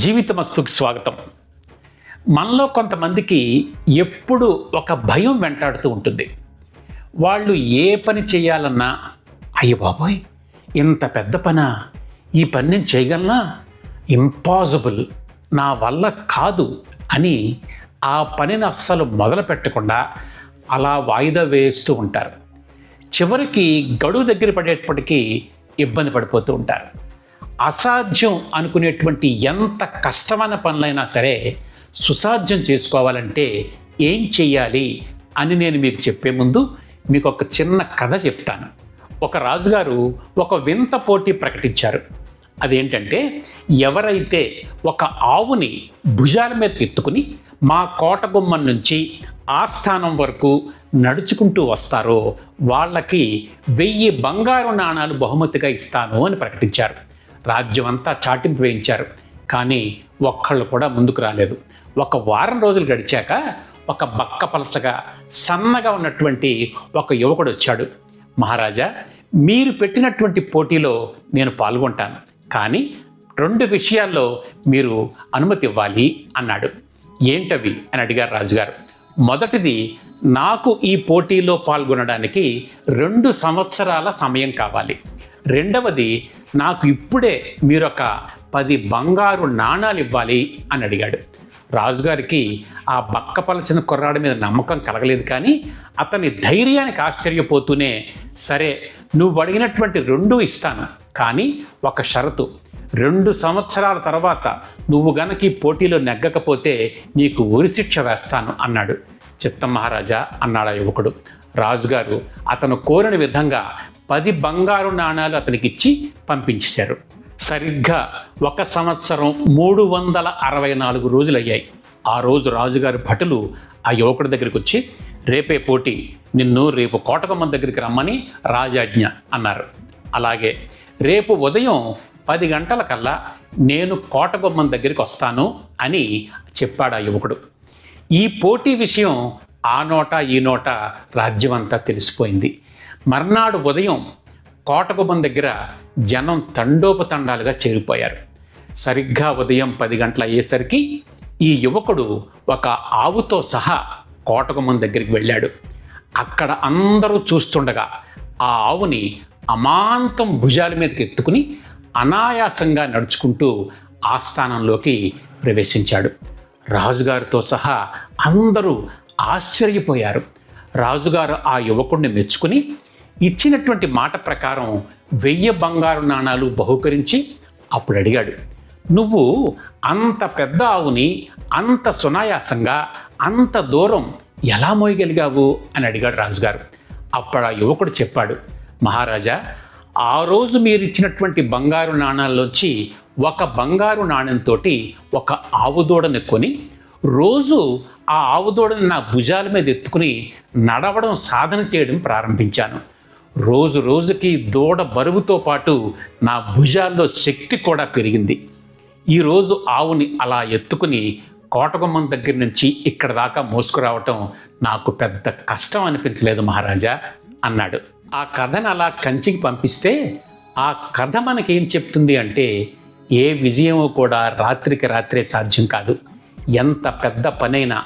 జీవితమస్తుకి స్వాగతం. మనలో కొంతమందికి ఎప్పుడు ఒక భయం వెంటాడుతూ ఉంటుంది. వాళ్ళు ఏ పని చేయాలన్నా అయ్య బాబోయ్ ఇంత పెద్ద పనా? ఈ పని నేను చేయగలనా? ఇంపాసిబుల్ నా వల్ల కాదు అని ఆ పనిని అస్సలు మొదలు పెట్టకుండా అలా వాయిదా వేస్తూ ఉంటారు. చివరికి గడువు దగ్గర పడేటప్పటికీ ఇబ్బంది పడిపోతూ ఉంటారు. అసాధ్యం అనుకునేటువంటి ఎంత కష్టమైన పనులైనా సరే సుసాధ్యం చేసుకోవాలంటే ఏం చేయాలి అని నేను మీకు చెప్పే ముందు మీకు ఒక చిన్న కథ చెప్తాను. ఒక రాజుగారు ఒక వింత పోటీ ప్రకటించారు. అదేంటంటే ఎవరైతే ఒక ఆవుని భుజాల మీద ఎత్తుకుని మా కోట గుమ్మం నుంచి ఆస్థానం వరకు నడుచుకుంటూ వస్తారో వాళ్ళకి వెయ్యి బంగారు నాణాలు బహుమతిగా ఇస్తాను అని ప్రకటించారు. రాజ్యం అంతా చాటింపు వేయించారు. కానీ ఒక్కళ్ళు కూడా ముందుకు రాలేదు. ఒక వారం రోజులు గడిచాక ఒక బక్క పలచగా సన్నగా ఉన్నటువంటి ఒక యువకుడు వచ్చాడు. మహారాజా మీరు పెట్టినటువంటి పోటీలో నేను పాల్గొంటాను. కానీ రెండు విషయాల్లో మీరు అనుమతి ఇవ్వాలి అన్నాడు. ఏంటవి? అని అడిగారు రాజుగారు. మొదటిది నాకు ఈ పోటీలో పాల్గొనడానికి రెండు సంవత్సరాల సమయం కావాలి. రెండవది నాకు ఇప్పుడే మీరొక పది బంగారు నాణాలు ఇవ్వాలి అని అడిగాడు. రాజుగారికి ఆ బక్కపలచిన కుర్రాడి మీద నమ్మకం కలగలేదు కానీ అతని ధైర్యానికి ఆశ్చర్యపోతూనే సరే నువ్వు అడిగినటువంటి రెండు ఇస్తాను కానీ ఒక షరతు. రెండు సంవత్సరాల తర్వాత నువ్వు గనక ఈ పోటీలో నెగ్గకపోతే నీకు ఉరిశిక్ష వేస్తాను అన్నాడు. చిత్త మహారాజా అన్నాడు ఆ యువకుడు. రాజుగారు అతను కోరిన విధంగా పది బంగారు నాణాలు అతనికి ఇచ్చి పంపించేశారు. సరిగ్గా ఒక సంవత్సరం మూడు వందల అరవై నాలుగు రోజులయ్యాయి. ఆ రోజు రాజుగారి భటులు ఆ యువకుడి దగ్గరికి వచ్చి రేపే పోటీ నిన్ను రేపు కోటకమ్మ దగ్గరికి రమ్మని రాజాజ్ఞ అన్నారు. అలాగే రేపు ఉదయం పది గంటల కల్లా నేను కోటగుమ్మం దగ్గరికి వస్తాను అని చెప్పాడు ఆ యువకుడు. ఈ పోటీ విషయం ఆ నోట ఈ నోట రాజ్యమంతా తెలిసిపోయింది. మర్నాడు ఉదయం కోటగుమ్మం దగ్గర జనం తండోపతండాలుగా చేరిపోయారు. సరిగ్గా ఉదయం పది గంటల అయ్యేసరికి ఈ యువకుడు ఒక ఆవుతో సహా కోటగుమ్మం దగ్గరికి వెళ్ళాడు. అక్కడ అందరూ చూస్తుండగా ఆ ఆవుని అమాంతం భుజాల మీదకి ఎత్తుకుని అనాయాసంగా నడుచుకుంటూ ఆస్థానంలోకి ప్రవేశించాడు. రాజుగారితో సహా అందరూ ఆశ్చర్యపోయారు. రాజుగారు ఆ యువకుడిని మెచ్చుకుని ఇచ్చినటువంటి మాట ప్రకారం వెయ్యి బంగారు నాణాలు బహుకరించి అప్పుడు అడిగాడు నువ్వు అంత పెద్ద ఆవుని అంత సునాయాసంగా అంత దూరం ఎలా మోయగలిగావు? అని అడిగాడు రాజుగారు. అప్పుడు ఆ యువకుడు చెప్పాడు మహారాజా ఆ రోజు మీరు ఇచ్చినటువంటి బంగారు నాణాల్లోంచి ఒక బంగారు నాణ్యంతో ఒక ఆవు దూడని కొని రోజు ఆ ఆవుదూడని నా భుజాల మీద ఎత్తుకుని నడవడం సాధన చేయడం ప్రారంభించాను. రోజు రోజుకి దూడ బరువుతో పాటు నా భుజాల్లో శక్తి కూడా పెరిగింది. ఈరోజు ఆవుని అలా ఎత్తుకుని కోటగుమ్మం దగ్గర నుంచి ఇక్కడ దాకా మోసుకురావటం నాకు పెద్ద కష్టం అనిపించలేదు మహారాజా అన్నాడు. ఆ కథను అలా కంచికి పంపిస్తే ఆ కథ మనకేం చెప్తుంది అంటే ఏ విజయమో కూడా రాత్రికి రాత్రే సాధ్యం కాదు. ఎంత పెద్ద పనైనా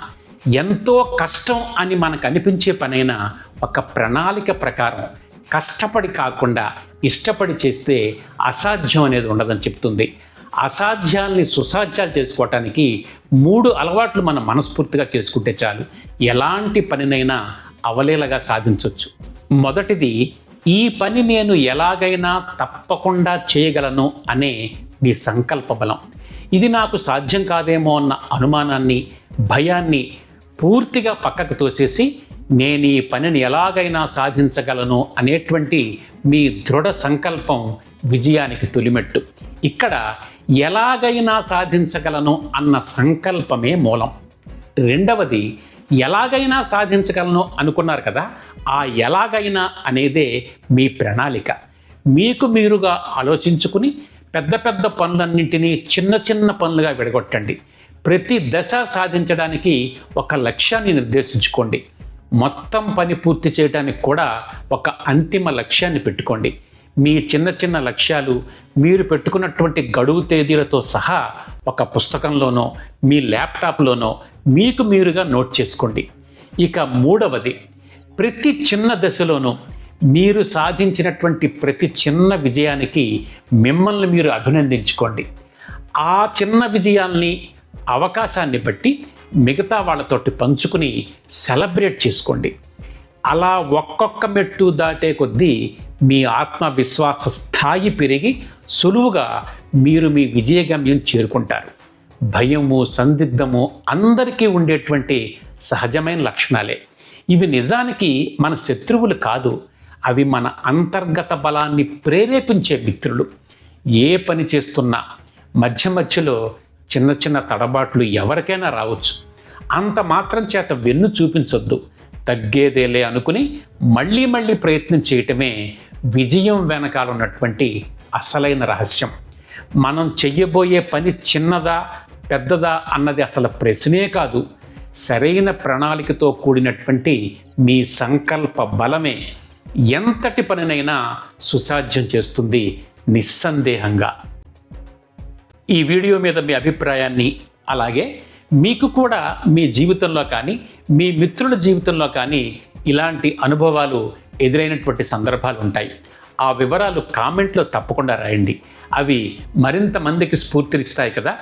ఎంతో కష్టం అని మనకు అనిపించే పనైనా ఒక ప్రణాళిక ప్రకారం కష్టపడి కాకుండా ఇష్టపడి చేస్తే అసాధ్యం అనేది ఉండదని చెప్తుంది. అసాధ్యాల్ని సుసాధ్యాలు చేసుకోవటానికి మూడు అలవాట్లు మనం మనస్ఫూర్తిగా చేసుకుంటే చాలు. ఎలాంటి పనినైనా అవలేలగా సాధించవచ్చు మొదటిది ఈ పని నేను ఎలాగైనా తప్పకుండా చేయగలను అనే నీ సంకల్ప బలం. ఇది నాకు సాధ్యం కాదేమో అన్న అనుమానాన్ని భయాన్ని పూర్తిగా పక్కకు తోసేసి నేను ఈ పనిని ఎలాగైనా సాధించగలను అనేటువంటి మీ దృఢ సంకల్పం విజయానికి తొలిమెట్టు. ఇక్కడ ఎలాగైనా సాధించగలను అన్న సంకల్పమే మూలం. రెండవది ఎలాగైనా సాధించగలను అనుకున్నారు కదా ఆ ఎలాగైనా అనేదే మీ ప్రణాళిక. మీకు మీరుగా ఆలోచించుకుని పెద్ద పెద్ద పనులన్నింటినీ చిన్న చిన్న పనులుగా విడగొట్టండి. ప్రతి దశ సాధించడానికి ఒక లక్ష్యాన్ని నిర్దేశించుకోండి. మొత్తం పని పూర్తి చేయడానికి కూడా ఒక అంతిమ లక్ష్యాన్ని పెట్టుకోండి. మీ చిన్న చిన్న లక్ష్యాలు మీరు పెట్టుకున్నటువంటి గడువు తేదీలతో సహా ఒక పుస్తకంలోనో మీ ల్యాప్టాప్లోనో మీకు మీరుగా నోట్ చేసుకోండి. ఇక మూడవది ప్రతి చిన్న దశలోనూ మీరు సాధించినటువంటి ప్రతి చిన్న విజయానికి మిమ్మల్ని మీరు అభినందించుకోండి. ఆ చిన్న విజయాల్ని అవకాశాన్ని బట్టి మిగతా వాళ్ళతోటి పంచుకుని సెలబ్రేట్ చేసుకోండి. అలా ఒక్కొక్క మెట్టు దాటే కొద్దీ మీ ఆత్మవిశ్వాస స్థాయి పెరిగి సులువుగా మీరు మీ విజయగమ్యం చేరుకుంటారు. భయము సందిగ్ధము అందరికీ ఉండేటువంటి సహజమైన లక్షణాలే. ఇవి నిజానికి మన శత్రువులు కాదు. అవి మన అంతర్గత బలాన్ని ప్రేరేపించే మిత్రులు. ఏ పని చేస్తున్నా మధ్య మధ్యలో చిన్న చిన్న తడబాట్లు ఎవరికైనా రావచ్చు. అంత మాత్రం చేత వెన్ను చూపించొద్దు. తగ్గేదేలే అనుకుని మళ్ళీ మళ్ళీ ప్రయత్నం చేయటమే విజయం వెనకాల ఉన్నటువంటి అసలైన రహస్యం. మనం చెయ్యబోయే పని చిన్నదా పెద్దదా అన్నది అసలు ప్రశ్నే కాదు. సరైన ప్రణాళికతో కూడినటువంటి మీ సంకల్ప బలమే ఎంతటి పనినైనా సుసాధ్యం చేస్తుంది నిస్సందేహంగా. ఈ వీడియో మీద మీ అభిప్రాయాన్ని అలాగే మీకు కూడా మీ జీవితంలో కానీ మీ మిత్రుల జీవితంలో కానీ ఇలాంటి అనుభవాలు ఎదురైనటువంటి సందర్భాలు ఉంటాయి. ఆ వివరాలు కామెంట్లో తప్పకుండా రాయండి. అవి మరింత మందికి స్ఫూర్తినిస్తాయి కదా.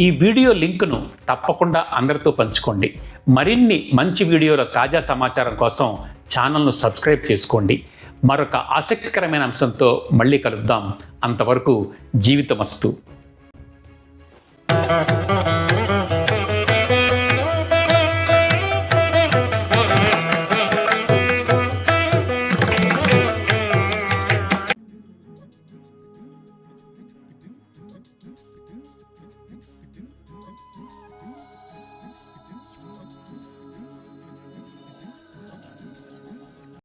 ఈ వీడియో లింకును తప్పకుండా అందరితో పంచుకోండి. మరిన్ని మంచి వీడియోల తాజా సమాచారం కోసం ఛానల్ను సబ్స్క్రైబ్ చేసుకోండి. మరొక ఆసక్తికరమైన అంశంతో మళ్ళీ కలుద్దాం. అంతవరకు జీవితమస్తు.